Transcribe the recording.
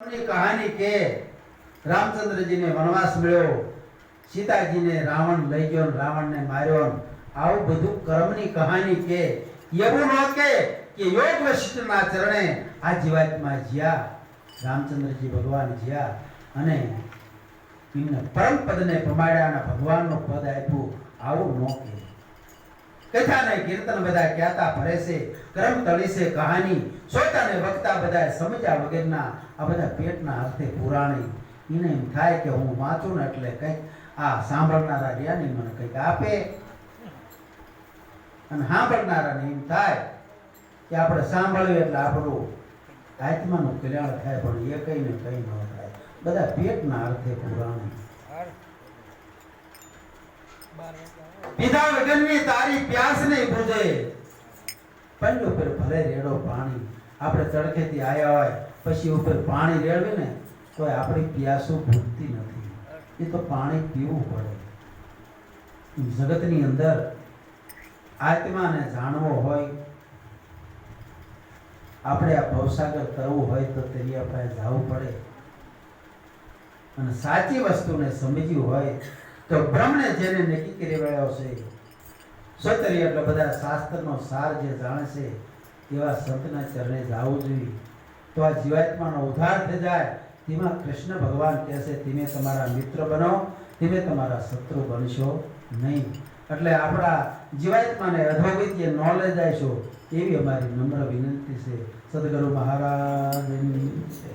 કહાની કે રામચંદ્રજીને વનવાસ મળ્યો, સીતાજીને રાવણ લઈ ગયો રાવણને માર્યો આવું બધું કર્મની કહાની કે એવું ન કે કે યોગ વશિષ્ઠના ચરણે આ જીવાત્મા જ્યા, રામચંદ્રજી ભગવાન જ્યા અને એમને પરમ પદને અને ભગવાનનું પદ આપ્યું, આવું ન કે. કથા ને કીર્તન બધા કહેતા ફરે છે કર્મ તળી છે કહાની. સોતાને વક્તા બધા સમજ્યા વગરના આ બધા પેટના અર્થે પુરાણી. એને એમ થાય કે હું વાંચું ને એટલે કંઈક આ સાંભળનારા રહ્યા મને કંઈક આપે. અને સાંભળનારાને એમ થાય કે આપણે સાંભળ્યું એટલે આપણું આત્માનું કલ્યાણ થાય પણ એ કઈ ને કઈ ન થાય. બધા પેટના અર્થે પુરાણી. પીધા વગરની તારી પંજ ઉપર ભલે રેડો પાણી. આપણે તડકેથી આવ્યા હોય, પછી ઉપર પાણી રેડવે ને તો આપણી પિયાસું ભૂલતી નથી. એ તો પાણી પીવું પડે. જગતની અંદર આત્માને જાણવો હોય, આપણે આ ભવસાગર કરવું હોય તો તેની આપણે જવું પડે. અને સાચી વસ્તુને સમજ્યું હોય તો બ્રહ્મને જેને નક્કી કરી રહ્યો છે સતરી એટલે બધા શાસ્ત્રનો સાર જે જાણે છે એવા સંતના ચરણે જવું જોઈએ. તો આ જીવાત્માનો ઉદ્ધાર થઈ જાય, તેમાં કૃષ્ણ ભગવાન કહે છે તમે તમારા મિત્ર બનો, તમે તમારા શત્રુ બનશો નહીં. એટલે આપણા જીવાત્માને અધોગત્ય ન લઈ જાય છો, એવી અમારી નમ્ર વિનંતી છે. સદગુરુ મહારાજની છે